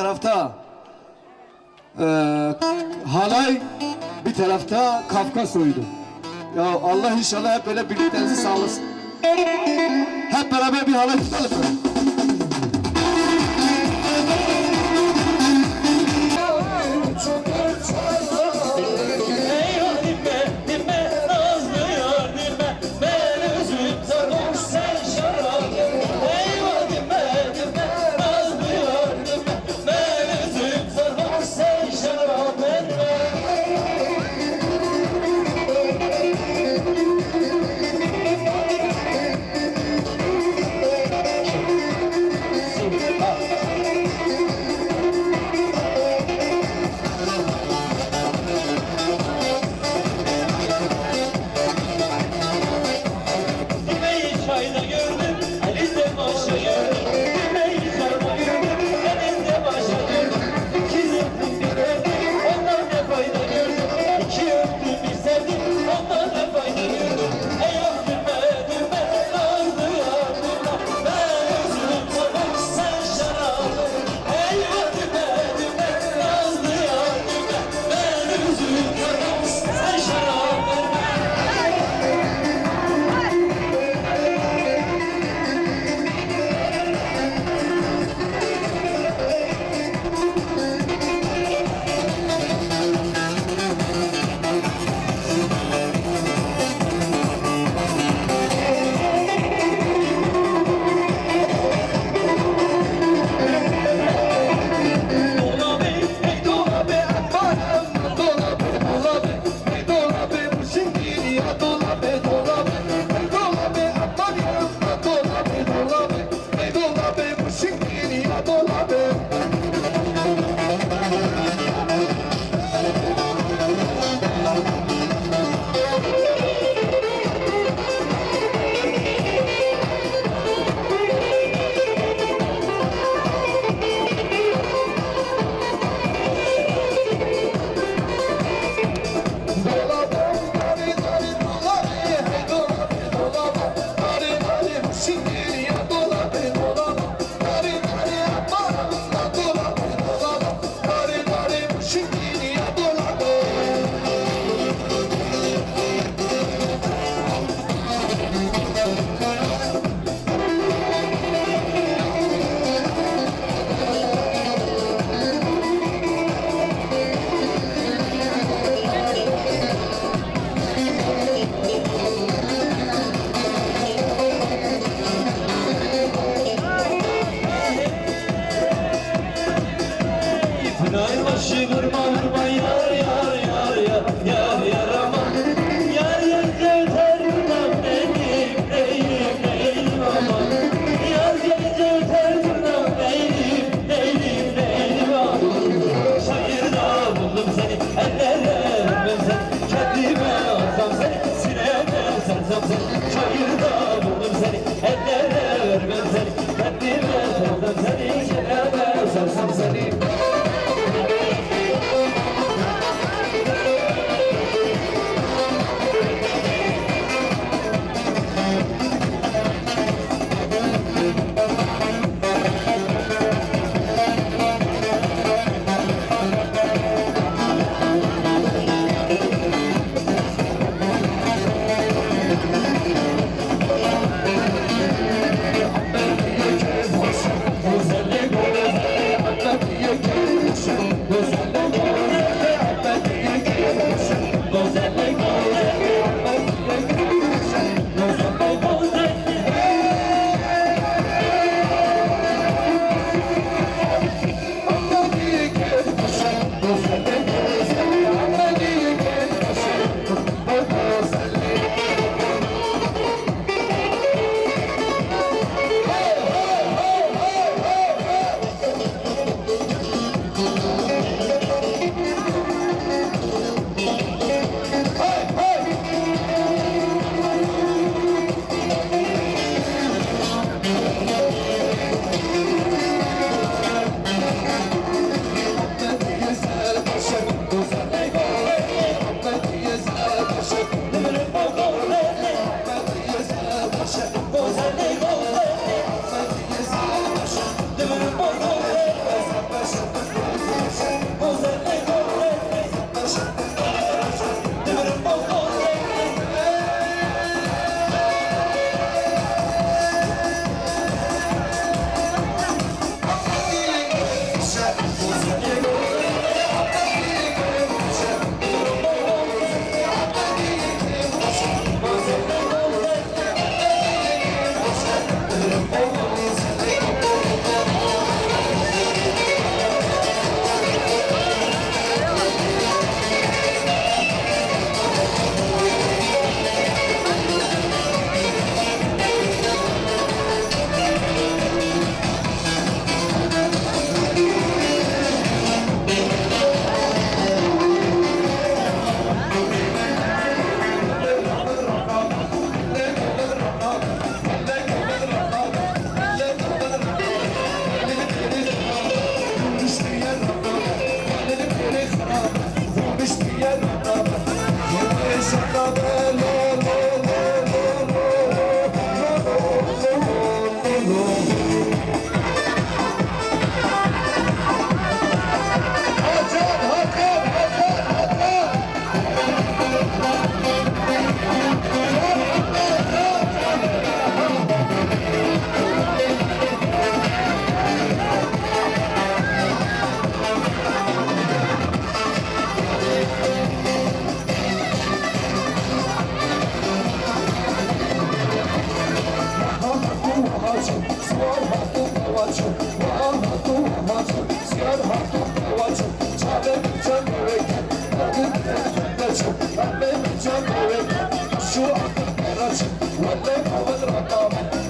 tarafta e, halay, bir tarafta Kafkas oydu. Ya Allah inşallah hep böyle birliktenizi sağlasın. Hep beraber bir halay tutalım. What the hell was it about?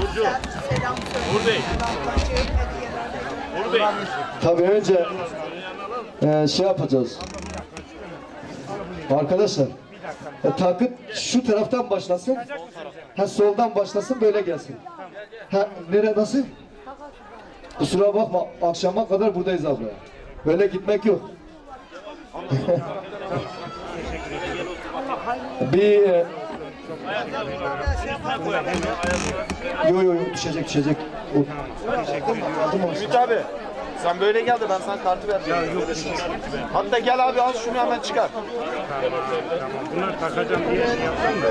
Burcu. Selam Buradayım. Buradayım. Tabii önce e, şey yapacağız. Arkadaşlar e, takı şu taraftan başlasın. Ha soldan başlasın böyle gelsin. Ha nere nasıl? Kusura bakma akşama kadar buradayız abla. Böyle gitmek yok. Bir e, Yo yo yo düşecek düşecek. Ümit abi sen böyle gel de ben sana kartı vereceğim. Hatta gel abi al şunu hemen çıkar. Bunları takacağım diye şey yaptım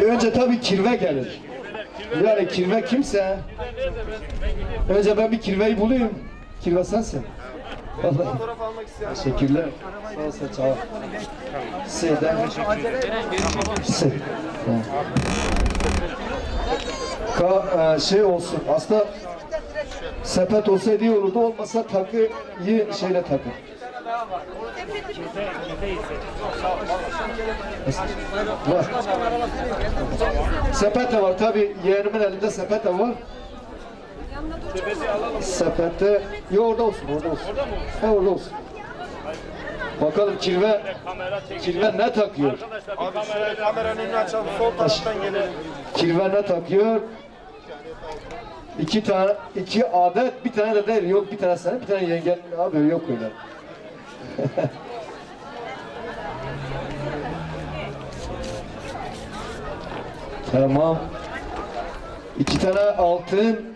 da. Önce tabii kirve gelir. Yani kirve kimse. Önce ben bir kirveyi bulayım. Kirve sensin. Fotoğraf almak isteyen. Teşekkürler. Sağ ol Seç abi. Seyden. Se. Ka e, şey olsun. Aslında sepet olsaydı iyi olurdu. Olmasa takıyı şeyle takın. Var. Sepet de var tabi yeğenimin elinde sepet de var. Sepette, yo orada olsun, orada olsun. Orada mı orada olsun. Bakalım kirve, kirve ne takıyor? Abi şöyle kameranın önünü açalım sol taraftan gelelim. Kirve ne takıyor? İki tane, iki adet, bir tane de değil, yok bir tane senin, bir tane yengen. Abi yok öyle. tamam. İki tane altın.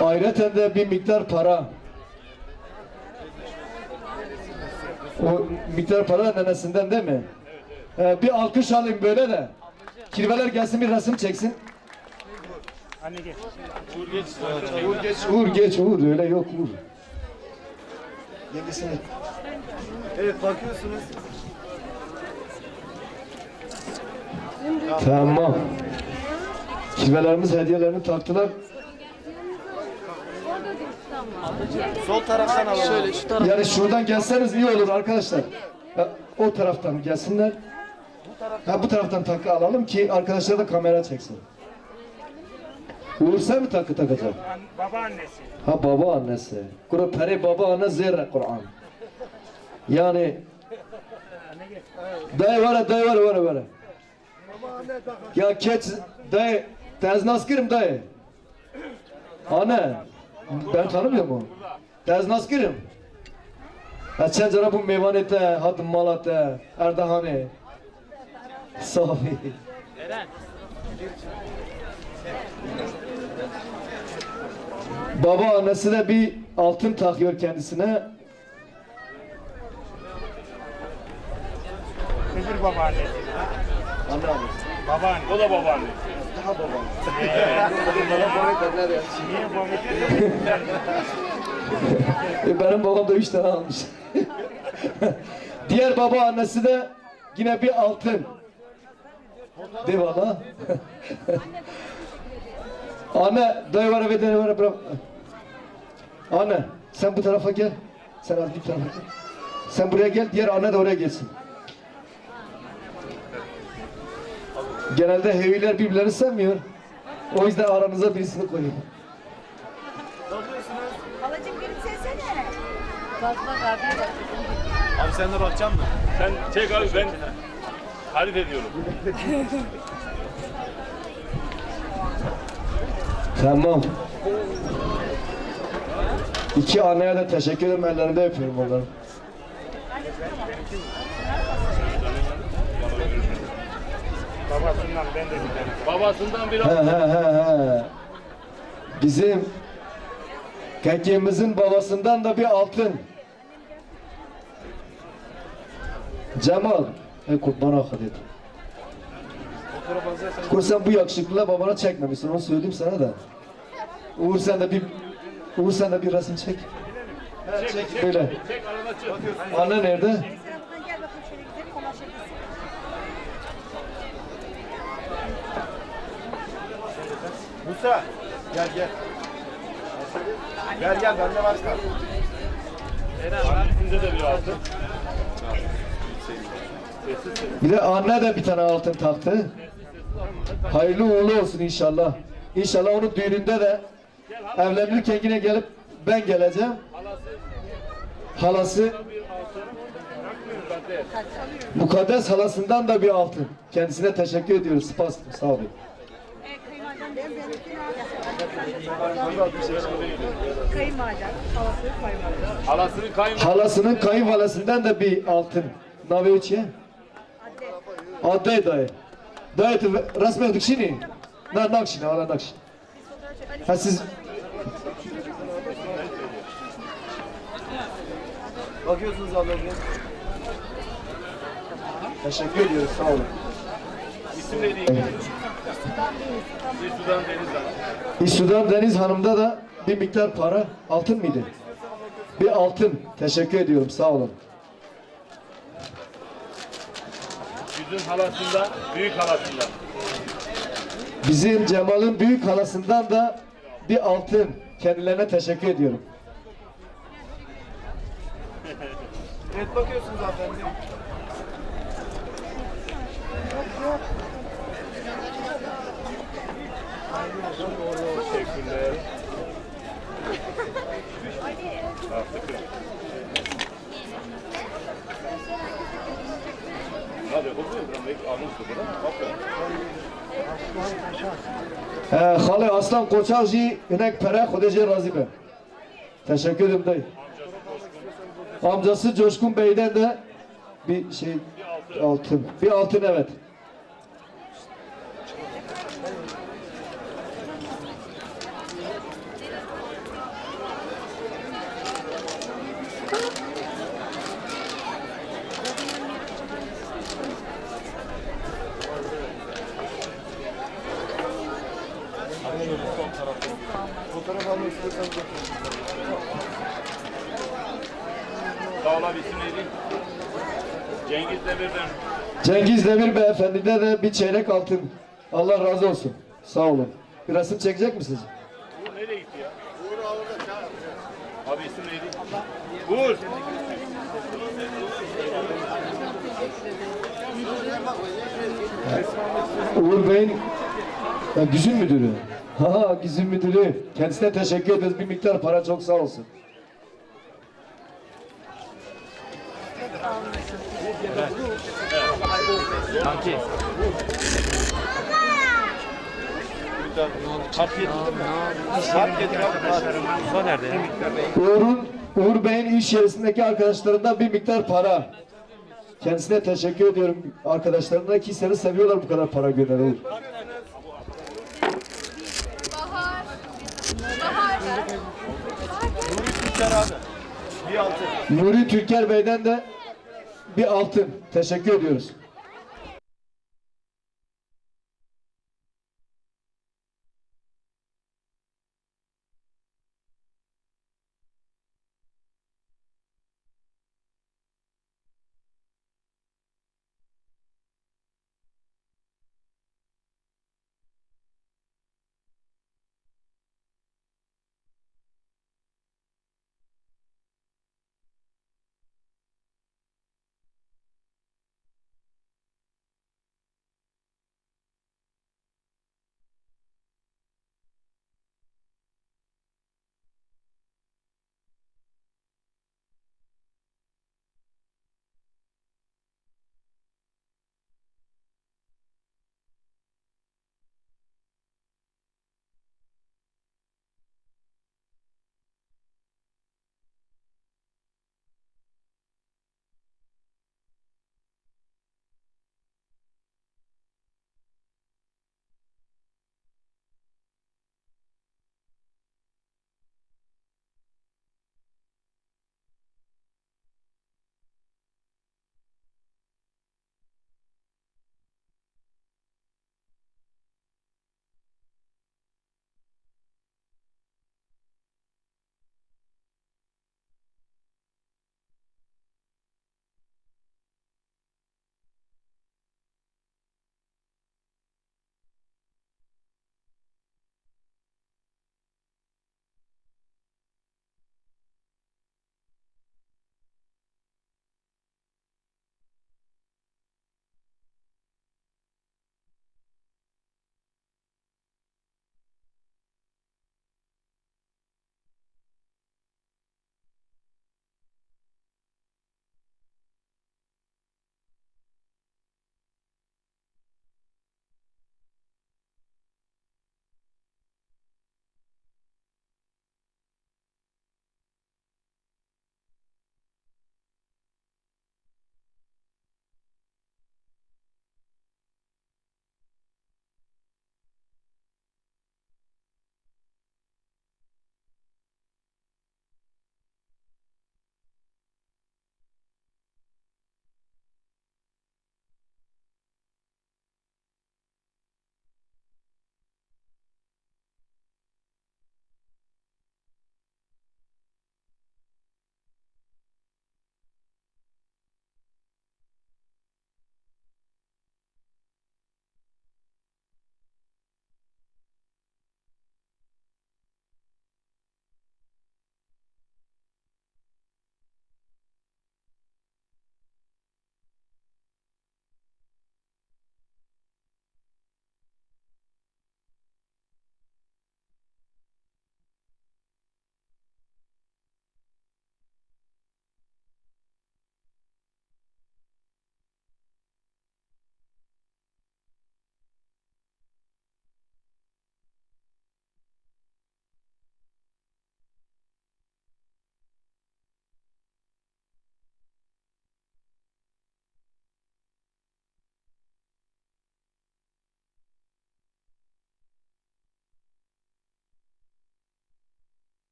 Ayrıca de bir miktar para. O miktar para nenesinden değil mi? Ee, bir alkış alayım böyle de. Kirveler gelsin bir resim çeksin. Anne gel. Uğur geç, Uğur geç, Uğur öyle yok Uğur. Yengesini. Evet bakıyorsunuz. Tamam. Kirvelerimiz hediyelerini taktılar. Sol taraftan alalım. Şöyle şu Yani şuradan gelseniz iyi olur arkadaşlar. Ya, o taraftan gelsinler. Ha, bu taraftan takı alalım ki arkadaşlar da kamera çeksin. Uğur sen mi takı takacaksın? An- babaannesi. Ha baba annesi. Kur'an peri baba anne zerre Kur'an. Yani dayı var dayı var var ya, var ya. Geç dayı tez naskirim dayı. Anne ben tanımıyor mu? Tez naskirim. Sen cara bu meyvanete, hadım malate, erdahane. Safi. Baba annesi de bir altın takıyor kendisine. Öbür babaannesi. Anne abi. Babaanne. O da babaanne. Komik? E, benim babam da üç tane almış. Diğer baba annesi de yine bir altın. De valla. Anne, dayı var ve dayı var bırak. Anne, sen bu tarafa gel. Sen az bir tarafa gel. Sen buraya gel, diğer anne de oraya gelsin. Genelde heviler birbirlerini sevmiyor. O yüzden aranıza birisini koyun. Halacığım gülümsesene. Bak bak abiye bak. Abi sen de bakacaksın mı? Sen çek abi ben tarif ediyorum. Tamam. İki anneye de teşekkür ederim. Ellerinde öpüyorum onları. Babasından ben de tane. Babasından bir He he he he. Bizim kekimizin babasından da bir altın. Cemal. Ey kurban akadet. Kur sen bu yakışıklıyla babana çekmemişsin onu söyleyeyim sana da. Uğur sen de bir Uğur sen de bir resim çek. Çek böyle. çek arada çık. Anne nerede? Musa gel gel. Gel gel bende var. Annesinde de bir altın. Bir de anne de bir tane altın taktı. Hayırlı uğurlu olsun inşallah. İnşallah onun düğününde de evlenirken yine gelip ben geleceğim. Halası Mukaddes halasından da bir altın. Kendisine teşekkür ediyoruz. Spas sağ olun. E, kayınvaliden ben benimkini al. Kayınvaliden. Halası kayınvaliden. Halasının kayın Halasının de bir altın. Naveçi. Adde dayı. Dayı resmi dikşini. Na nakşini, ala nakşini. Ha siz Bakıyorsunuz ablacığım. teşekkür ediyoruz. Sağ olun. isim neydi? Sudan Deniz Hanım. İsudan Deniz Hanım'da da bir miktar para altın mıydı? Bir altın. Teşekkür ediyorum. Sağ olun. Yüzün halasından, büyük halasından. Bizim Cemal'in büyük halasından da bir altın. Kendilerine teşekkür ediyorum. Evet bakıyorsunuz zaten. Teşekkürler. He, Hale Aslan Koçakji inek pere Kodece razı be. Teşekkür ederim dayı. Amcası Coşkun Bey'den de bir şey altın. Bir altın evet. Fotoğraf almak istiyorsanız Sağ ol abi isim neydi? Cengiz Demir'den. Beyefendi'de de bir çeyrek altın. Allah razı olsun. Sağ olun. Bir resim çekecek misiniz? Uğur nereye gitti ya? Uğur Abi isim neydi? Uğur. Uğur Bey'in ya, güzün müdürü. Ha güzün müdürü. Kendisine teşekkür ederiz. Bir miktar para çok sağ olsun. Kart getir abi. Uğur'un, Uğur Bey'in iş yerisindeki arkadaşlarından bir miktar para. Kendisine teşekkür ediyorum. Arkadaşlarına ki seni seviyorlar bu kadar para gönder Uğur. Bahar. Bahar. Türker abi. Bir altı. Nuri Türker Bey'den de bir altın. Teşekkür ediyoruz.